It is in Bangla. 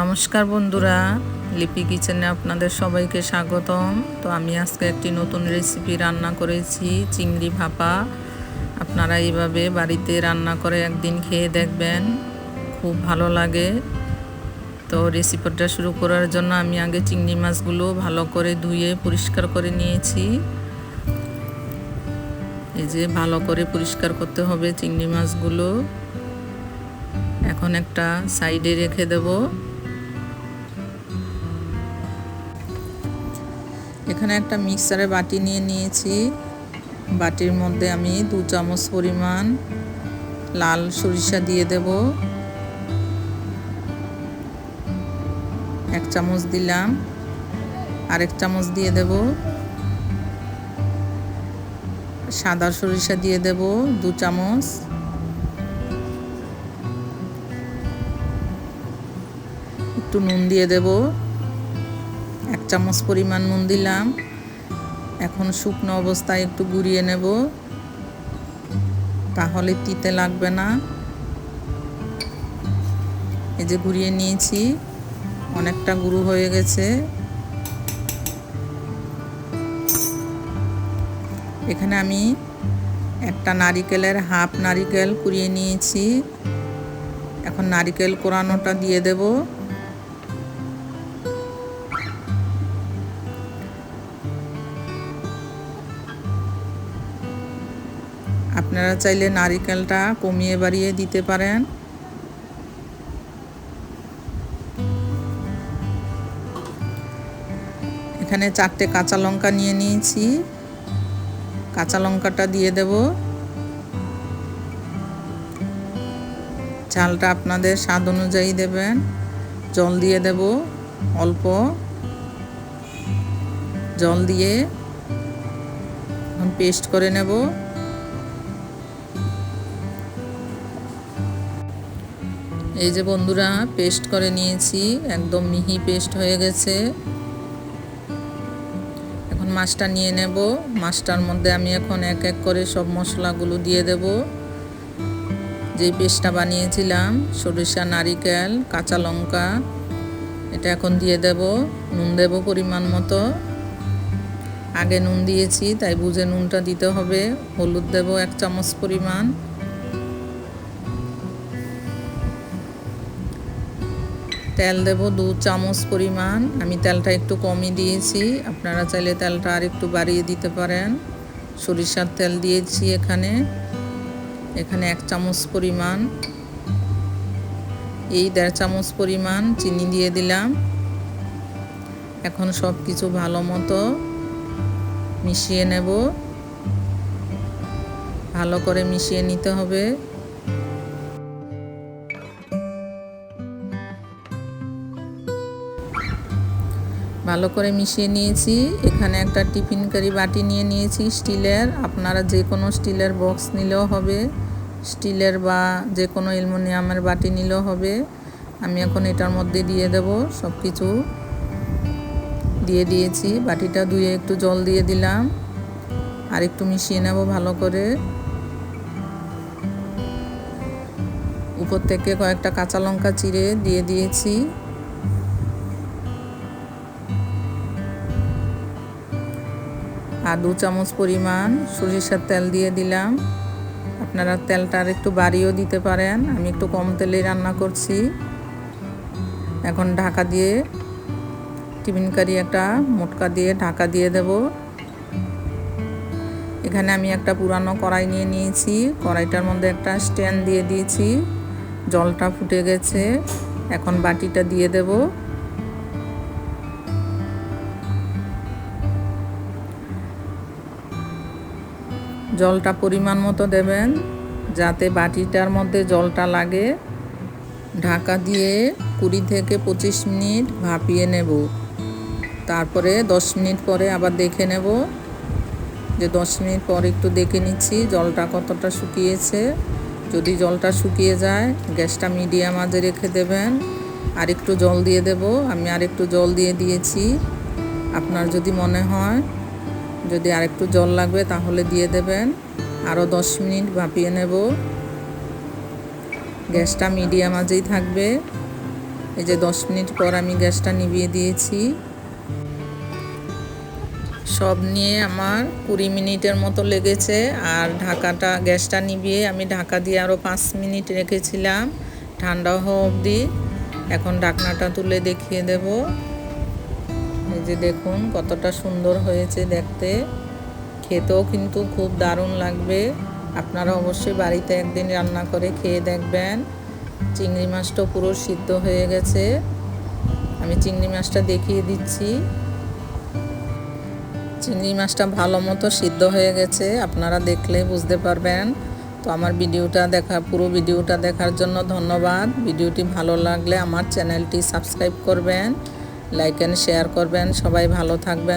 নমস্কার বন্ধুরা, লিপি কিচেনে আপনাদের সবাইকে স্বাগতম। তো আমি আজকে একটি নতুন রেসিপি রান্না করেছি, চিংড়ি ভাপা। আপনারা এইভাবে বাড়িতে রান্না করে একদিন খেয়ে দেখবেন, খুব ভালো লাগে। তো রেসিপিটা শুরু করার জন্য আমি আগে চিংড়ি মাছগুলো ভালো করে ধুয়ে পরিষ্কার করে নিয়েছি। এই যে ভালো করে পরিষ্কার করতে হবে চিংড়ি মাছগুলো। এখন একটা সাইডে রেখে দেব। এখানে একটা মিক্সারে বাটি নিয়ে নিয়েছি। বাটির মধ্যে আমি দু চামচ পরিমাণ লাল সরিষা দিয়ে দেব। এক চামচ দিলাম। আরেক চামচ দিয়ে দেব। সাদা সরিষা দিয়ে দেব দু চামচ। একটু নুন দিয়ে দেব। চামচ পরিমাণ নুন দিলাম। এখন শুকনো অবস্থায় একটু গুঁড়িয়ে নেব। তাহলে তিতে লাগবে না। এই যে গুঁড়িয়ে নিয়েছি, অনেকটা গুঁড়ো হয়ে গেছে। এখানে আমি একটা নারিকেলের হাফ নারিকেল কুড়িয়ে নিয়েছি। এখন নারিকেল কোরানোটা দিয়ে দেব। আপনারা চাইলে নারিকেলটা কমিয়ে বাড়িয়ে দিতে পারেন। এখানে চারটে কাঁচা লঙ্কা নিয়ে নিয়েছি। কাঁচা লঙ্কাটা দিয়ে দেব। ঝালটা আপনাদের স্বাদ অনুযায়ী দেবেন। জল দিয়ে দেব অল্প। জল দিয়ে পেস্ট করে নেব। এই যে বন্ধুরা, পেস্ট করে নিয়েছি, একদম মিহি পেস্ট হয়ে গেছে। এখন মাছটা নিয়ে নেব। মাছটার মধ্যে আমি এখন এক এক করে সব মশলাগুলো দিয়ে দেব। যেই পেস্টটা বানিয়েছিলাম, সরিষা, নারিকেল, কাঁচা লঙ্কা, এটা এখন দিয়ে দেব। নুন দেব পরিমাণ মতো। আগে নুন দিয়েছি, তাই বুঝে নুনটা দিতে হবে। হলুদ দেব এক চামচ পরিমাণ। তেল দেব দু চামচ পরিমাণ। আমি তেলটা একটু কমই দিয়েছি। আপনারা চাইলে তেলটা আর একটু বাড়িয়ে দিতে পারেন। সরিষার তেল দিয়েছি এখানে। এখানে এক চামচ পরিমাণ। এই দেড় চামচ পরিমাণ চিনি দিয়ে দিলাম। এখন সব কিছু ভালো মতো মিশিয়ে নেব। ভালো করে মিশিয়ে নিতে হবে। ভালো করে মিশিয়ে নিয়েছি। এখানে একটা টিফিন কারি বাটি নিয়ে নিয়েছি, স্টিলের। আপনারা যে কোনো স্টিলের বক্স নিলেও হবে। স্টিলের বা যে কোনো অ্যালুমিনিয়ামের বাটি নিলেও হবে। আমি এখন এটার মধ্যে দিয়ে দেব সব কিছু দিয়ে দিয়েছি। বাটিটা ধুয়ে একটু জল দিয়ে দিলাম। আর একটু মিশিয়ে নেব ভালো করে। উপর থেকে কয়েকটা কাঁচা লঙ্কা চিড়ে দিয়ে দিয়েছি। আর দু চামচ পরিমাণ সরিষার তেল দিয়ে দিলাম। আপনারা তেলটা আর একটু বাড়িয়েও দিতে পারেন। আমি একটু কম তেলেই রান্না করছি। এখন ঢাকা দিয়ে টিফিন কারি একটা মোটকা দিয়ে ঢাকা দিয়ে দেব। এখানে আমি একটা পুরানো কড়াই নিয়ে নিয়েছি। কড়াইটার মধ্যে একটা স্ট্যান্ড দিয়ে দিয়েছি। জলটা ফুটে গেছে। এখন বাটিটা দিয়ে দেবো। জলটা পরিমাণ মতো দেবেন, যাতে বাটিটার মধ্যে জলটা লাগে। ঢাকা দিয়ে কুড়ি থেকে পঁচিশ মিনিট ভাপিয়ে নেব। তারপরে দশ মিনিট পরে আবার দেখে নেব যে দশ মিনিট পর একটু দেখে নিচ্ছি জলটা কতটা শুকিয়েছে। যদি জলটা শুকিয়ে যায়, গ্যাসটা মিডিয়াম আজে রেখে দেবেন। আর একটু জল দিয়ে দেব। আমি আর একটু জল দিয়ে দিয়েছি। আপনার যদি মনে হয় যদি আরেকটু জল লাগবে তাহলে দিয়ে দেবেন। আরও দশ মিনিট ভাপিয়ে নেব। গ্যাসটা মিডিয়াম আজেই থাকবে। এই যে দশ মিনিট পর আমি গ্যাসটা নিভিয়ে দিয়েছি। সব নিয়ে আমার কুড়ি মিনিটের মতো লেগেছে। আর ঢাকাটা, গ্যাসটা নিভিয়ে আমি ঢাকা দিয়ে আরও পাঁচ মিনিট রেখেছিলাম। ঠান্ডা হওয়া অবধি। এখন ঢাকনাটা তুলে দেখিয়ে দেব। এই যে দেখুন, কতটা সুন্দর হয়েছে দেখতে। খেতেও কিন্তু খুব দারুণ লাগবে। আপনারা অবশ্যই বাড়িতে একদিন রান্না করে খেয়ে দেখবেন। চিংড়ি মাছটা পুরো সিদ্ধ হয়ে গেছে। আমি চিংড়ি মাছটা দেখিয়ে দিচ্ছি। চিংড়ি মাছটা ভালো মতো সিদ্ধ হয়ে গেছে, আপনারা দেখলে বুঝতে পারবেন। তো আমার ভিডিওটা দেখা, পুরো ভিডিওটা দেখার জন্য ধন্যবাদ। ভিডিওটি ভালো লাগলে আমার চ্যানেলটি সাবস্ক্রাইব করবেন। লাইক অ্যান্ড শেয়ার করবেন সবাই ভালো থাকবেন।